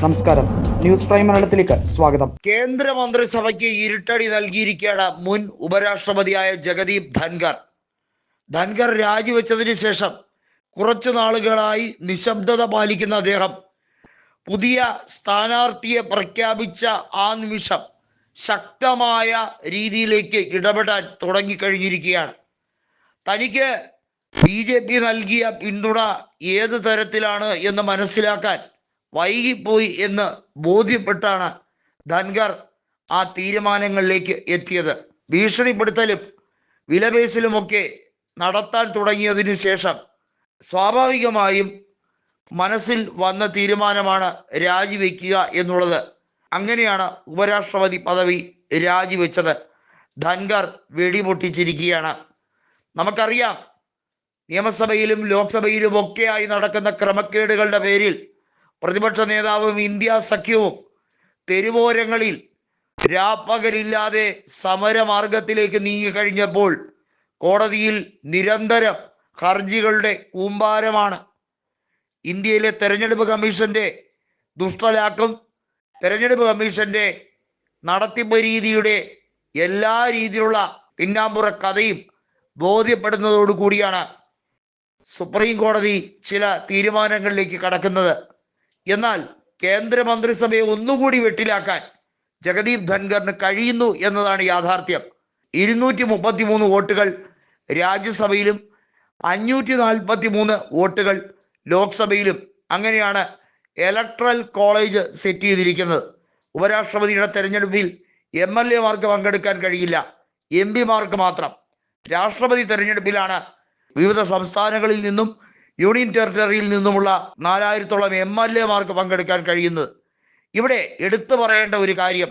നമസ്കാരം. News prime മലയാളത്തിലേക്ക് സ്വാഗതം. കേന്ദ്രമന്ത്രിസഭയ്ക്ക് ഇരുട്ടടി നൽകിയിരിക്കുകയാണ് മുൻ ഉപരാഷ്ട്രപതിയായ ജഗദീപ് ധൻഖർ. ധൻഖർ രാജിവെച്ചതിന് ശേഷം കുറച്ചു നാളുകളായി നിശബ്ദത പാലിക്കുന്ന അദ്ദേഹം പുതിയ സ്ഥാനാർത്ഥിയെ പ്രഖ്യാപിച്ച ആ നിമിഷം ശക്തമായ രീതിയിലേക്ക് ഇടപെടാൻ തുടങ്ങിക്കഴിഞ്ഞിരിക്കുകയാണ്. തനിക്ക് ബി ജെ പി നൽകിയ പിന്തുണ ഏത് തരത്തിലാണ് എന്ന് മനസ്സിലാക്കാൻ വൈകിപ്പോയി എന്ന് ബോധ്യപ്പെട്ടാണ് ധൻഗർ ആ തീരുമാനങ്ങളിലേക്ക് എത്തിയത്. ഭീഷണിപ്പെടുത്തലും വിലപേശലുമൊക്കെ നടത്താൻ തുടങ്ങിയതിനു ശേഷം സ്വാഭാവികമായും മനസ്സിൽ വന്ന തീരുമാനമാണ് രാജിവെക്കുക എന്നുള്ളത്. അങ്ങനെയാണ് ഉപരാഷ്ട്രപതി പദവി രാജിവെച്ചത്. ധൻഗർ വെടിപൊട്ടിച്ചിരിക്കുകയാണ്. നമുക്കറിയാം നിയമസഭയിലും ലോക്സഭയിലും ഒക്കെയായി നടക്കുന്ന ക്രമക്കേടുകളുടെ പേരിൽ പ്രതിപക്ഷ നേതാവും ഇന്ത്യ സഖ്യവും തെരുവോരങ്ങളിൽ രാപ്പകലില്ലാതെ സമരമാർഗത്തിലേക്ക് നീങ്ങിക്കഴിഞ്ഞപ്പോൾ കോടതിയിൽ നിരന്തരം ഹർജികളുടെ കൂമ്പാരമാണ്. ഇന്ത്യയിലെ തെരഞ്ഞെടുപ്പ് കമ്മീഷന്റെ ദുഷ്ടലാക്കും തെരഞ്ഞെടുപ്പ് കമ്മീഷന്റെ നടത്തിപ്പ് രീതിയുടെ എല്ലാ രീതിയിലുള്ള പിന്നാമ്പുറ കഥയും ബോധ്യപ്പെടുന്നതോടു കൂടിയാണ് സുപ്രീം കോടതി ചില തീരുമാനങ്ങളിലേക്ക് കടക്കുന്നത്. എന്നാൽ കേന്ദ്രമന്ത്രിസഭയെ ഒന്നുകൂടി വെട്ടിലാക്കാൻ ജഗദീപ് ധൻഖറിന് കഴിയുന്നു എന്നതാണ് യാഥാർത്ഥ്യം. ഇരുന്നൂറ്റി മുപ്പത്തി മൂന്ന് വോട്ടുകൾ രാജ്യസഭയിലും അഞ്ഞൂറ്റി നാൽപ്പത്തി മൂന്ന് വോട്ടുകൾ ലോക്സഭയിലും. അങ്ങനെയാണ് ഇലക്ട്രൽ കോളേജ് സെറ്റ് ചെയ്തിരിക്കുന്നത്. ഉപരാഷ്ട്രപതിയുടെ തെരഞ്ഞെടുപ്പിൽ എം എൽ എമാർക്ക് പങ്കെടുക്കാൻ കഴിയില്ല. എം പിമാർക്ക് മാത്രം. രാഷ്ട്രപതി തെരഞ്ഞെടുപ്പിലാണ് വിവിധ സംസ്ഥാനങ്ങളിൽ നിന്നും യൂണിയൻ ടെറിട്ടറിയിൽ നിന്നുമുള്ള നാലായിരത്തോളം എം എൽ എമാർക്ക് പങ്കെടുക്കാൻ കഴിയുന്നത്. ഇവിടെ എടുത്തു പറയേണ്ട ഒരു കാര്യം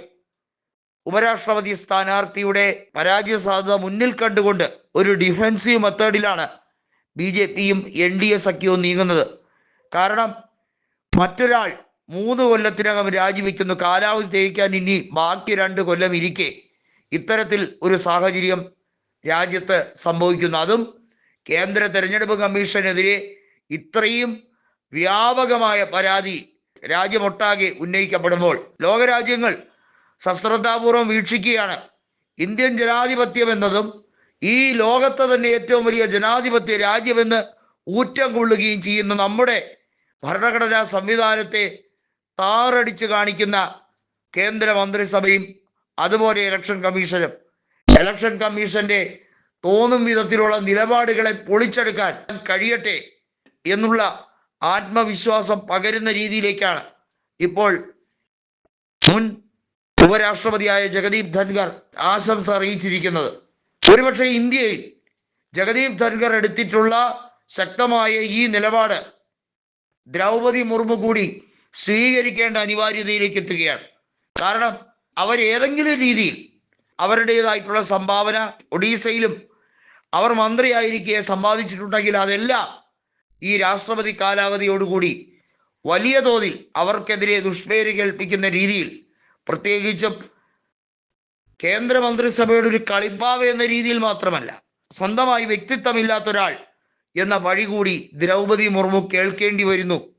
ഉപരാഷ്ട്രപതി സ്ഥാനാർത്ഥിയുടെ പരാജയ സാധ്യത മുന്നിൽ കണ്ടുകൊണ്ട് ഒരു ഡിഫെൻസീവ് മെത്തേഡിലാണ് ബി ജെ പിയും എൻ ഡി എ സഖ്യവും നീങ്ങുന്നത്. കാരണം മറ്റൊരാൾ മൂന്ന് കൊല്ലത്തിനകം രാജിവെക്കുന്നു കാലാവധി തേക്കാൻ ഇനി ബാക്കി രണ്ട് കൊല്ലം ഇരിക്കെ. ഇത്തരത്തിൽ ഒരു സാഹചര്യം രാജ്യത്ത് സംഭവിക്കുന്നു. അതും കേന്ദ്ര തെരഞ്ഞെടുപ്പ് കമ്മീഷനെതിരെ ഇത്രയും വ്യാപകമായ പരാതി രാജ്യമൊട്ടാകെ ഉന്നയിക്കപ്പെടുമ്പോൾ ലോകരാജ്യങ്ങൾ സശ്രദ്ധാപൂർവം വീക്ഷിക്കുകയാണ്. ഇന്ത്യൻ ജനാധിപത്യം എന്നതും ഈ ലോകത്തെ തന്നെ ഏറ്റവും വലിയ ജനാധിപത്യ രാജ്യമെന്ന് ഊറ്റം കൊള്ളുകയും ചെയ്യുന്ന നമ്മുടെ ഭരണഘടനാ സംവിധാനത്തെ താറടിച്ച് കാണിക്കുന്ന കേന്ദ്ര മന്ത്രിസഭയും അതുപോലെ ഇലക്ഷൻ കമ്മീഷനും. ഇലക്ഷൻ കമ്മീഷന്റെ തോന്നും വിധത്തിലുള്ള നിലപാടുകളെ പൊളിച്ചെടുക്കാൻ കഴിയട്ടെ എന്നുള്ള ആത്മവിശ്വാസം പകരുന്ന രീതിയിലേക്കാണ് ഇപ്പോൾ മുൻ ഉപരാഷ്ട്രപതിയായ ജഗദീപ് ധൻഖർ ആശംസ അറിയിച്ചിരിക്കുന്നത്. ഒരുപക്ഷെ ഇന്ത്യയിൽ ജഗദീപ് ധൻഖർ എടുത്തിട്ടുള്ള ശക്തമായ ഈ നിലപാട് ദ്രൗപതി മുർമു കൂടി സ്വീകരിക്കേണ്ട അനിവാര്യതയിലേക്ക് എത്തുകയാണ്. കാരണം അവർ ഏതെങ്കിലും രീതിയിൽ അവരുടേതായിട്ടുള്ള സംഭാവന ഒഡീസയിലും അവർ മന്ത്രിയായിരിക്കെ സമ്പാദിച്ചിട്ടുണ്ടെങ്കിൽ അതെല്ലാം ഈ രാഷ്ട്രപതി കാലാവധിയോടുകൂടി വലിയ തോതിൽ അവർക്കെതിരെ ദുഷ്പേര് കേൾപ്പിക്കുന്ന രീതിയിൽ പ്രത്യേകിച്ചും കേന്ദ്രമന്ത്രിസഭയുടെ ഒരു കളിപ്പാവ എന്ന രീതിയിൽ മാത്രമല്ല സ്വന്തമായി വ്യക്തിത്വമില്ലാത്ത ഒരാൾ എന്ന വഴി കൂടി ദ്രൗപതി മുർമു കേൾക്കേണ്ടി വരുന്നു.